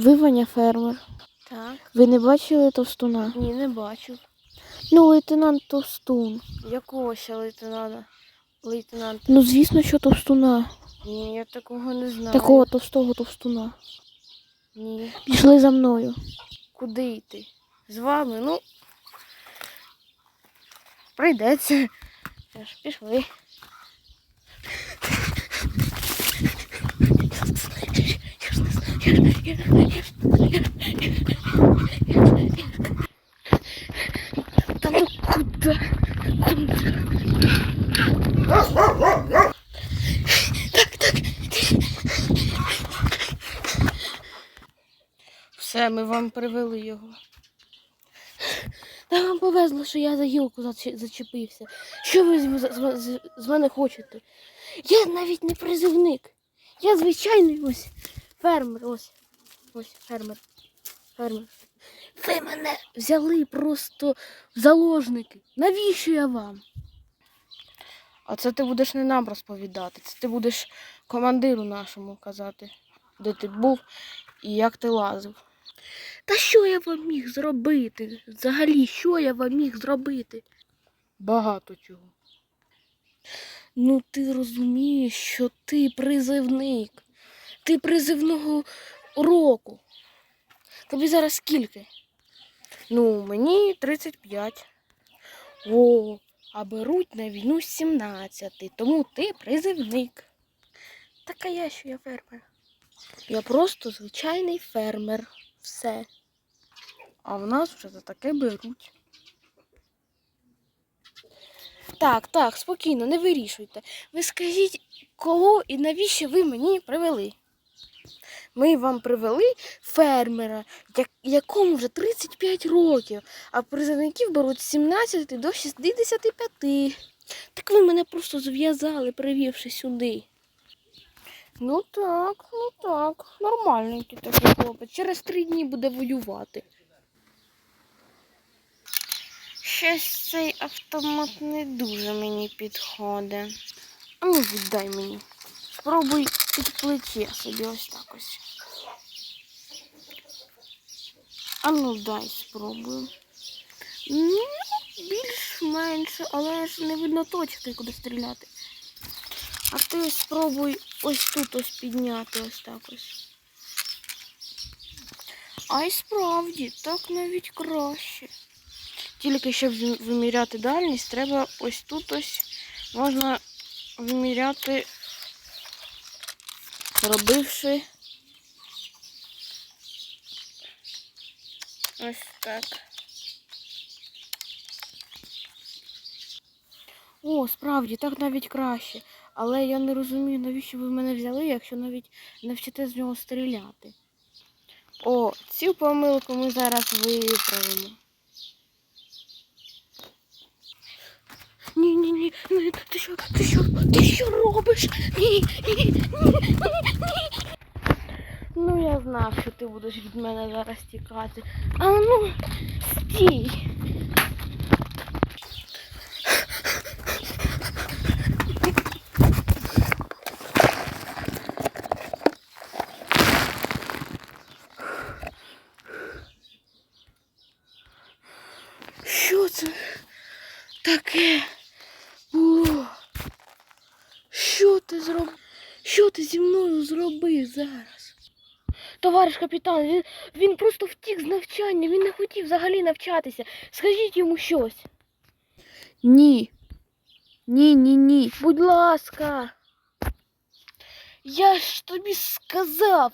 Ви Ваня фермер. Так. Ви не бачили товстуна? Ні, не бачу. Ну, лейтенант Товстун. Якого ще лейтенанта? Лейтенанта? Ну, звісно, що товстуна. Ні, я такого не знаю. Такого товстого товстуна. Ні. Пішли за мною. Куди йти? З вами? Ну. Прийдеться. Пішли. Та ну куди? Так, так. Все, ми вам привели його. Та вам повезло, що я за гілку зачепився. Що ви з, з- з- з мене хочете? Я навіть не призивник. Я звичайний ось фермер. Ось. Ось фермер. Фермер. Ви мене взяли просто в заложники. Навіщо я вам? А це ти будеш не нам розповідати. Це ти будеш командиру нашому казати, де ти був і як ти лазив. Та що я вам міг зробити? Взагалі, що я вам міг зробити? Багато чого. Ну, ти розумієш, що ти призивник. Ти призивного року. Тобі зараз скільки? Ну, мені 35. О, а беруть на війну 17, тому ти призивник. Така я, що я фермер. Я просто звичайний фермер. Все. А в нас вже за таке беруть. Так, так, спокійно, не вирішуйте. Ви скажіть, кого і навіщо ви мені привели? Ми вам привели фермера, якому вже 35 років, а призовників беруть з 17 до 65. Так ви мене просто зв'язали, привівши сюди. Ну так, ну так. Нормальненький такий хлопець. Через три дні буде воювати. Щось цей автомат не дуже мені підходить. А ну віддай мені. Спробуй під плече собі ось так ось. А ну дай спробую. Ну, більш-менше, але ж не видно точки, куди стріляти. А ти спробуй ось тут ось підняти ось так ось. А й справді, так навіть краще. Тільки щоб виміряти дальність, треба ось тут ось можна виміряти, робивши ось так. О, справді, так навіть краще. Але я не розумію, навіщо ви мене взяли, якщо навіть не вчите з нього стріляти. О, цю помилку ми зараз виправимо. Ні, ні, ні, ні, ти що, ти що, ти що робиш? Ні, ні, ні, ні, ні. Ну, я знав, що ти будеш від мене зараз тікати. А ну, стій. Що це таке було? Що ти зроб... Що ти зі мною зробив зараз? Товариш капітан, він, він просто втік з навчання, він не хотів взагалі навчатися. Скажіть йому щось. Ні. Ні, ні, ні. Будь ласка. Я ж тобі сказав,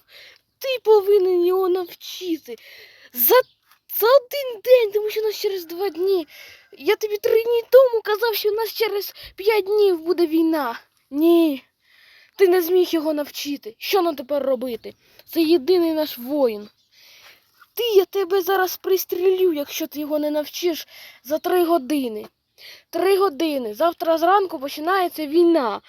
ти повинен його навчити. За, за один день, тому що у нас через два дні. Я тобі три дні тому казав, що у нас через п'ять днів буде війна. Ні. Ти не зміг його навчити. Що нам тепер робити? Це єдиний наш воїн. Ти я тебе зараз пристрілю, якщо ти його не навчиш за три години. Три години. Завтра зранку починається війна.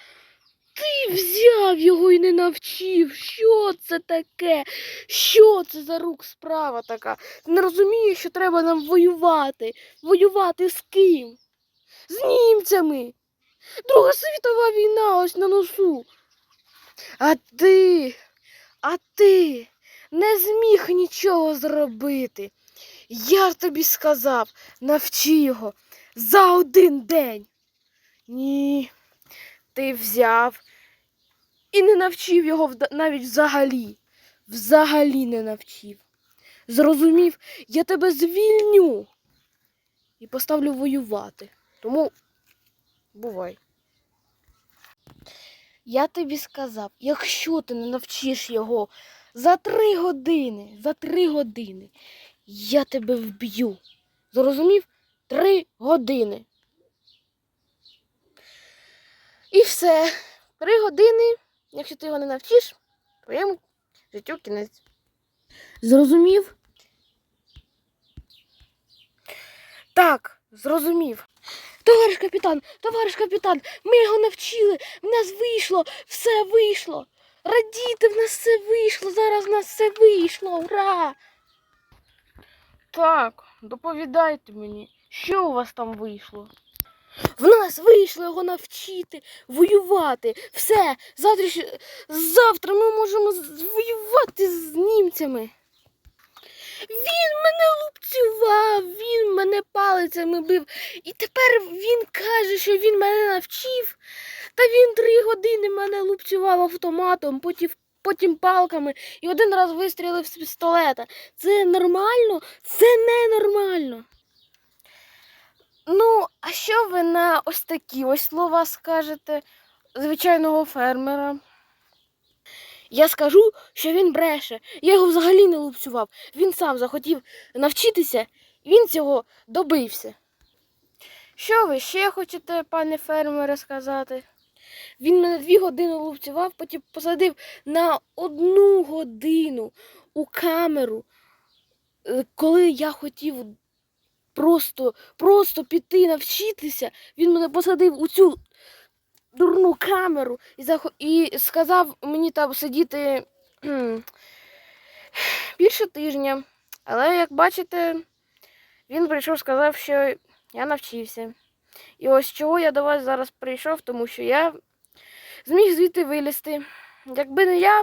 Ти взяв його і не навчив. Що це таке? Що це за рук справа така? Ти не розумієш, що треба нам воювати. Воювати з ким? З німцями. Друга світова війна ось на носу. А ти, а ти не зміг нічого зробити. Я тобі сказав, навчи його за один день. Ні, ти взяв і не навчив його навіть взагалі. Взагалі не навчив. Зрозумів, я тебе звільню і поставлю воювати. Тому бувай. Я тобі сказав, якщо ти не навчиш його за три години, за три години, я тебе вб'ю. Зрозумів? Три години. І все. Три години, якщо ти його не навчиш, твоєму життю кінець. Зрозумів? Так, зрозумів. Товариш капітан, товариш капітан, ми його навчили, в нас вийшло, все вийшло. Радійте, в нас все вийшло, зараз в нас все вийшло, ура! Так, доповідайте мені, що у вас там вийшло? В нас вийшло його навчити воювати. Все, завтра, завтра ми можемо воювати з німцями. Він мене лупцював, він мене палицями бив. І тепер він каже, що він мене навчив. Та він три години мене лупцював автоматом, потім, потім палками і один раз вистрілив з пістолета. Це нормально? Це ненормально. Ну, а що ви на ось такі ось слова скажете звичайного фермера? Я скажу, що він бреше. Я його взагалі не лупцював. Він сам захотів навчитися, і він цього добився. Що ви ще хочете, пане фермере, сказати? Він мене дві години лупцював, потім посадив на одну годину у камеру, Е, коли я хотів просто, просто піти навчитися, він мене посадив у цю дурну камеру і, захо... і сказав мені там сидіти більше тижня. Але, як бачите, він прийшов, сказав, що я навчився. І ось чого я до вас зараз прийшов, тому що я зміг звідти вилізти. Якби не я,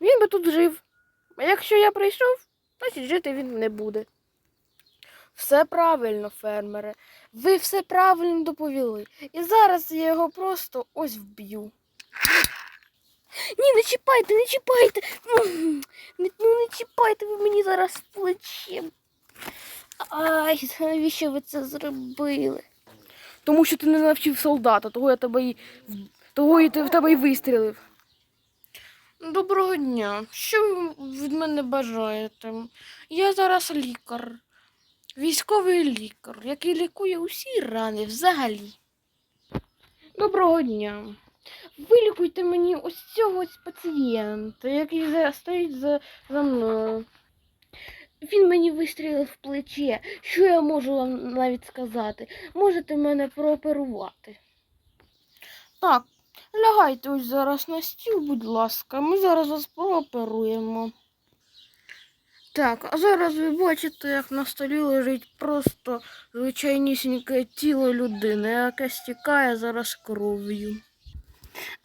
він би тут жив. А якщо я прийшов, значить жити він не буде. Все правильно, фермере. Ви все правильно доповіли. І зараз я його просто ось вб'ю. Ні, не чіпайте, не чіпайте. Ну не чіпайте ви мені зараз плечем. Ай, навіщо ви це зробили? Тому що ти не навчив солдата, того я тебе і того і в тебе і вистрілив. Доброго дня. Що ви від мене бажаєте? Я зараз лікар. Військовий лікар, який лікує усі рани взагалі. Доброго дня. Вилікуйте мені ось цього пацієнта, який стоїть за, за мною. Він мені вистрілив в плече. Що я можу вам навіть сказати? Можете мене прооперувати. Так, лягайте ось зараз на стіл, будь ласка. Ми зараз вас прооперуємо. Так, а зараз ви бачите, як на столі лежить просто звичайнісіньке тіло людини, яке стікає зараз кров'ю.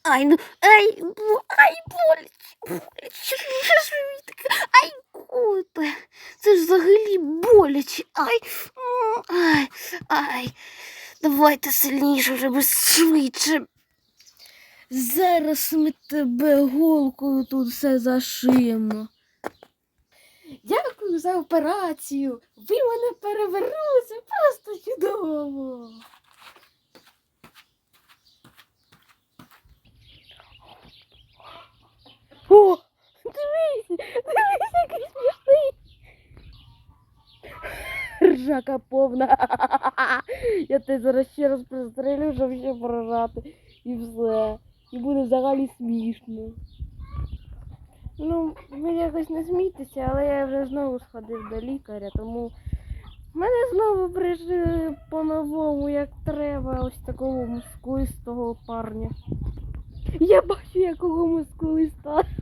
Ай, ну, ай, бу- ай, боляче, боляче, що ж мені таке, ай, куте, це ж взагалі боляче, ай, ай, ай, давайте сильніше, вже би швидше. Зараз ми тебе голкою тут все зашиємо. Дякую за операцію. Ви мене перевернули, просто чудово. О, дивись, дивись, який смішний. Ржака повна. Я тебе зараз ще раз пристрелю, щоб ще поражати. І все. І буде взагалі смішно. Ну, ви якось не смійтеся, але я вже знову сходив до лікаря, тому мене знову прижили по-новому, як треба, ось такого мускулистого парня. Я бачу, якого мускулиста.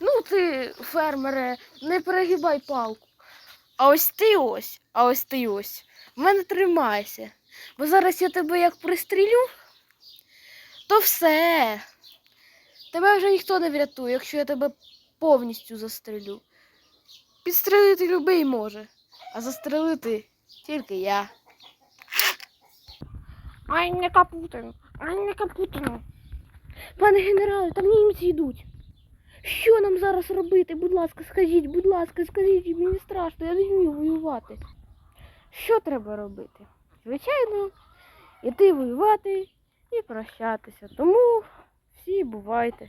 Ну ти, фермере, не перегибай палку. А ось ти ось, а ось ти ось. В мене тримайся. Бо зараз я тебе як пристрілю, то все. Тебе вже ніхто не врятує, якщо я тебе повністю застрелю. Підстрелити любий може, а застрелити тільки я. Ай, не капутин, ай, не капутин. Пане генерале, там німці йдуть. Що нам зараз робити? Будь ласка, скажіть, будь ласка, скажіть, мені страшно, я не вмію воювати. Що треба робити? Звичайно, іти воювати і прощатися. Тому всі бувайте.